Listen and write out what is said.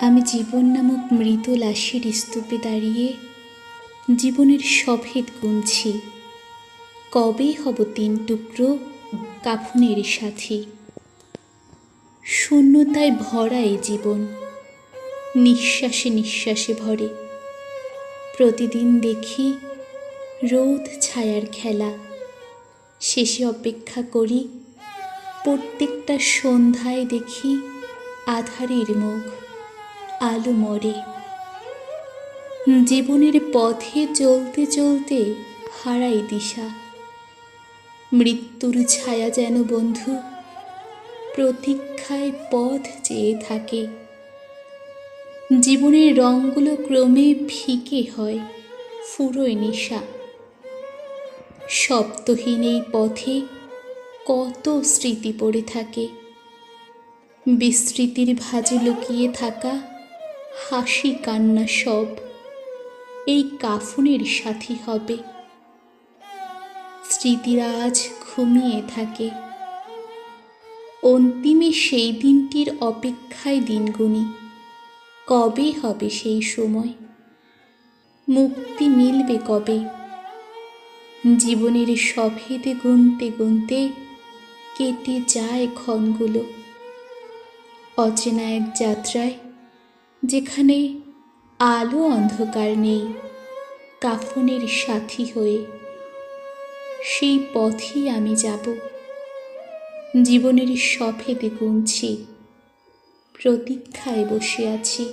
আমি জীবন নামক মৃত লাশের স্তূপে দাঁড়িয়ে জীবনের সভেদ গুনছি। কবে হব তিন টুকরো কাফনের সাথী? শূন্যতায় ভরা এই জীবন, নিঃশ্বাসে নিঃশ্বাসে ভরে। প্রতিদিন দেখি রোদ ছায়ার খেলা। শেষে অপেক্ষা করি, প্রত্যেকটা সন্ধ্যায় দেখি আধারের মুখ। আলো মরে। জীবনের পথে চলতে চলতে হারাই দিশা। মৃত্যুর ছায়া যেন বন্ধু, প্রতীক্ষায় পথ চেয়ে থাকে। জীবনের রঙগুলো ক্রমে ফিকে হয়, ফুরোয় নেশা। শব্দহীন এই পথে কত স্মৃতি পড়ে থাকে। বিস্মৃতির ভাজে লুকিয়ে থাকা হাসি কান্না সব এই কাফনের সাথী হবে। স্মৃতিরা আজ ঘুমিয়ে থাকে। অন্তিমে সেই দিনটির অপেক্ষায় দিন গুনি কবে হবে সেই সময়? মুক্তি মিলবে কবে? জীবনের সভেদে গুনতে গুনতে কেটে যায় ক্ষণগুলো। অচেনা এক যাত্রায় যেখানে আলো অন্ধকার নেই, কাফনের সাথী হয়ে সেই পথেই আমি যাব। জীবনের সফেদে গুনছি প্রতীক্ষায় বসে আছি।